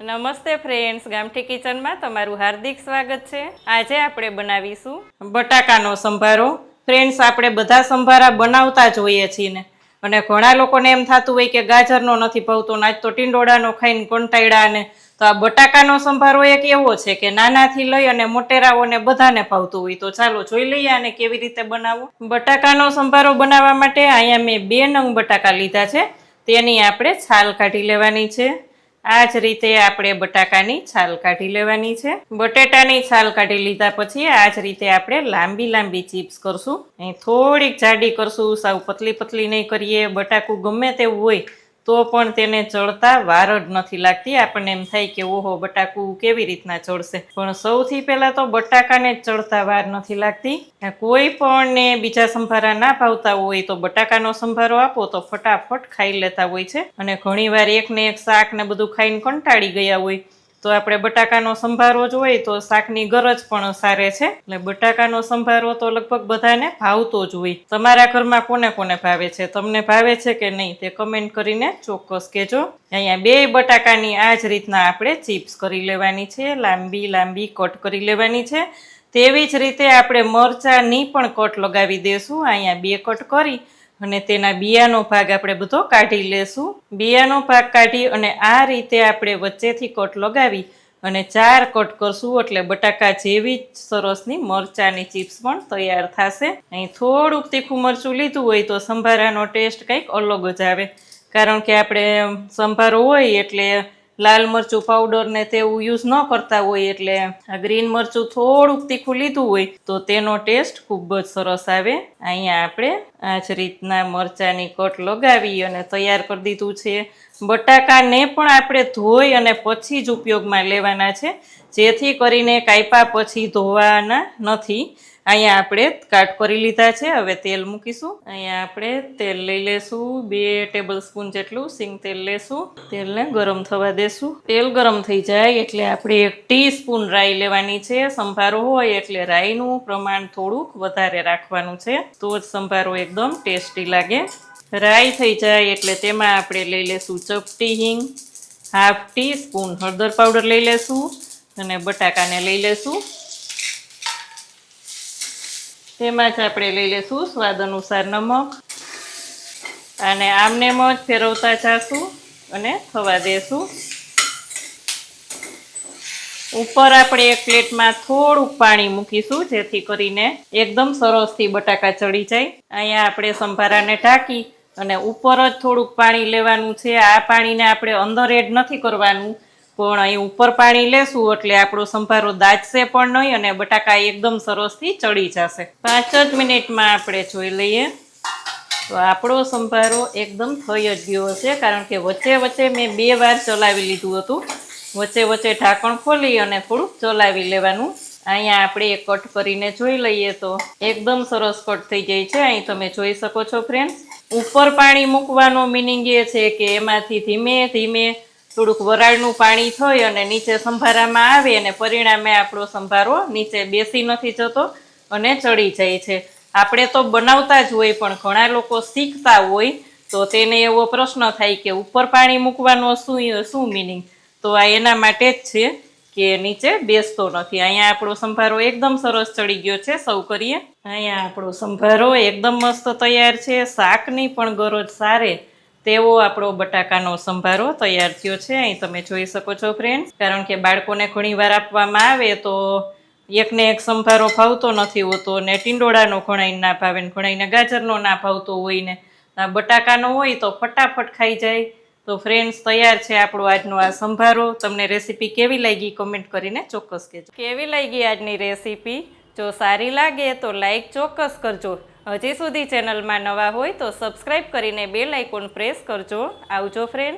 નમસ્તે ફ્રેન્ડ્સ ગામઠી કિચનમાં તમારું હાર્દિક સ્વાગત છે. આજે આપણે બનાવીશું બટાકાનો સંભારો. ફ્રેન્ડ્સ આપણે બધા સંભારા બનાવતા જ હોઈએ છીએ ને. અને ઘણા લોકોને એમ થતું હોય કે ગાજરનો નથી ભાવતો આજ તો ટીંડોળાનો ખાઈને કંટાળ્યા ને. તો આ બટાકાનો સંભારો એક એવો છે કે નાનાથી લઈ અને મોટેરાઓને બધાને ભાવતું હોય. તો ચાલો જોઈ લઈએ અને કેવી રીતે બનાવવું. બટાકાનો સંભારો બનાવવા માટે અહીંયા મેં બે નંગ બટાકા લીધા છે. તેની આપણે છાલ કાઢી લેવાની છે. આ જ રીતે આપણે બટાકાની છાલ કાઢી લેવાની છે. બટેટાની છાલ કાઢી લીધા પછી આ જ રીતે આપણે લાંબી લાંબી ચિપ્સ કરશું. અહીં થોડીક જાડી કરશું, સાવ પતલી પતલી નહીં કરીએ. બટાકું ગમે તેવું હોય તો પણ તેને ચડતા વાર જ નથી લાગતી. આપણને એમ થાય કે, ઓહો, બટાકું કેવી રીતના ચડશે પણ સૌથી પહેલા તો બટાકાને ચડતા વાર નથી લાગતી. કોઈ પણ ને બીજા સંભારા ના ભાવતા હોય તો બટાકાનો સંભારો આપો તો ફટાફટ ખાઈ લેતા હોય છે. અને ઘણીવાર એકને એક શાક ને બધું ખાઈને કંટાળી ગયા હોય. તો આપણે બટાકાનો સંભારો જ હોય તો શાકની ગરજ પણ સારે છે. એટલે બટાકાનો સંભારો તો લગભગ બધાને ભાવતો જ હોય. તમારા ઘરમાં કોને કોને ભાવે છે? તમને ભાવે છે કે નહીં તે કમેન્ટ કરીને ચોક્કસ કહેજો. અહીંયા બે બટાકાની આ જ રીતના આપણે ચિપ્સ કરી લેવાની છે, લાંબી લાંબી કટ કરી લેવાની છે. તેવી જ રીતે આપણે મરચાંની પણ કટ લગાવી દઈશું અહીંયા બે કટ કરી અને તેના બિયાનો ભાગ આપણે બધો કાઢી લેશું. બિયાનો ભાગ કાઢી અને આ રીતે આપણે વચ્ચેથી કટ લગાવી અને ચાર કટ કરશું એટલે બટાકા જેવી જ સરસની મરચાંની ચિપ્સ પણ તૈયાર થશે. અહીં થોડુંક તીખું મરચું લીધું હોય તો સંભારાનો ટેસ્ટ કંઈક અલગ જ આવે. કારણ કે આપણે સંભારો હોય એટલે લાલ મરચું પાવડર ને તેવું યુઝ ન કરતા હોય એટલે આ ગ્રીન મરચું થોડુંક તીખું લીધું હોય તો તેનો ટેસ્ટ ખૂબ જ સરસ આવે. અહીંયા આપણે આ જ રીતના મરચાંની કટ લગાવી અને તૈયાર કરી દીધું છે. બટાકાને પણ આપણે ધોઈ અને પછી જ ઉપયોગમાં લેવાના છે. જેથી કરીને કાપ્યા પછી ધોવાના નથી. અહીંયા આપણે કાટ કરી લીધા છે. હવે તેલ મૂકીશું. અહીંયા આપણે તેલ લઈ લેશું. બે ટેબલ સ્પૂન જેટલું સિંગ તેલ લેશું. તેલને ગરમ થવા દેશું. તેલ ગરમ થઈ જાય એટલે આપણે એક ટી સ્પૂન રાઈ લેવાની છે. સંભારો હોય એટલે રાઈનું પ્રમાણ થોડુંક વધારે રાખવાનું છે. તો જ સંભારો એકદમ ટેસ્ટી લાગે. રાઈ થઈ જાય એટલે તેમાં આપણે લઈ લેશું ચપટી હિંગ. હાફ ટી સ્પૂન હળદર પાવડર લઈ લેશું અને બટાકાને લઈ લેશું. તેમાં જ આપણે લઈ લેશું સ્વાદ અનુસાર નમક. અને આમને જ ફેરવતા જાશું અને થવા દેશું. ઉપર આપણે એક પ્લેટમાં થોડુંક પાણી મૂકીશું, જેથી કરીને એકદમ સરસથી બટાકા ચડી જાય. અહીંયા આપણે સંભારાને ઢાંકી અને ઉપર જ થોડુંક પાણી લેવાનું છે. આ પાણીને આપણે અંદર એડ નથી કરવાનું. પણ અહીં ઉપર પાણી લેશું એટલે આપણો સંભારો દાજશે પણ નહીં અને બટાકા એકદમ સરસથી ચડી જશે. પાંચ જ મિનિટમાં આપણે જોઈ લઈએ. તો આપણો સંભારો એકદમ થઈ જ ગયો હશે કારણ કે વચ્ચે વચ્ચે મેં બે વાર ચલાવી લીધું હતું. વચ્ચે વચ્ચે ઢાંકણ ખોલી અને થોડુંક ચલાવી લેવાનું. અહીંયા આપણે કટ કરીને જોઈ લઈએ તો એકદમ સરસ કટ થઈ જાય છે. અહીં તમે જોઈ શકો છો ફ્રેન્ડ ઉપર પાણી મૂકવાનો મિનિંગ એ છે કે એમાંથી ધીમે ધીમે થોડુંક વરાળનું પાણી થઈ અને નીચે સંભારામાં આવે અને પરિણામે આપણો સંભારો નીચે બેસી નથી જતો અને ચડી જાય છે. આપણે તો બનાવતા જ હોય પણ ઘણા લોકો શીખતા હોય તો તેને એવો પ્રશ્ન થાય કે ઉપર પાણી મૂકવાનો શું શું મિનિંગ તો આ એના માટે જ છે કે નીચે બેસતો નથી. અહીંયા આપણો સંભારો એકદમ સરસ ચડી ગયો છે. સૌ કરીએ. અહીંયા આપણો સંભારો એકદમ મસ્ત તૈયાર છે. શાકની પણ ગરજ સારે. તેવો આપણો બટાકાનો સંભારો તૈયાર થયો છે. અહીં તમે જોઈ શકો છો ફ્રેન્ડ્સ કારણ કે બાળકોને ઘણીવાર આપવામાં આવે તો એકને એક સંભારો ભાવતો નથી હોતો ને ટીંડોળાનો ઘણાઈને ના ભાવે ને ઘણાઈને ગાજરનો ના ભાવતો હોય ને બટાકાનો હોય તો ફટાફટ ખાઈ જાય. તો ફ્રેન્ડ્સ તૈયાર છે આપણો આજનો આ સંભારો. તમને રેસીપી કેવી લાગી કમેન્ટ કરીને ચોક્કસ કહેજો. કેવી લાગી આજની રેસીપી જો સારી લાગે તો લાઈક ચોક્કસ કરજો. હજી સુધી ચેનલમાં નવા હોય તો સબસ્ક્રાઈબ કરીને બેલ આઇકોન પ્રેસ કરજો. આવજો ફ્રેન્ડ્સ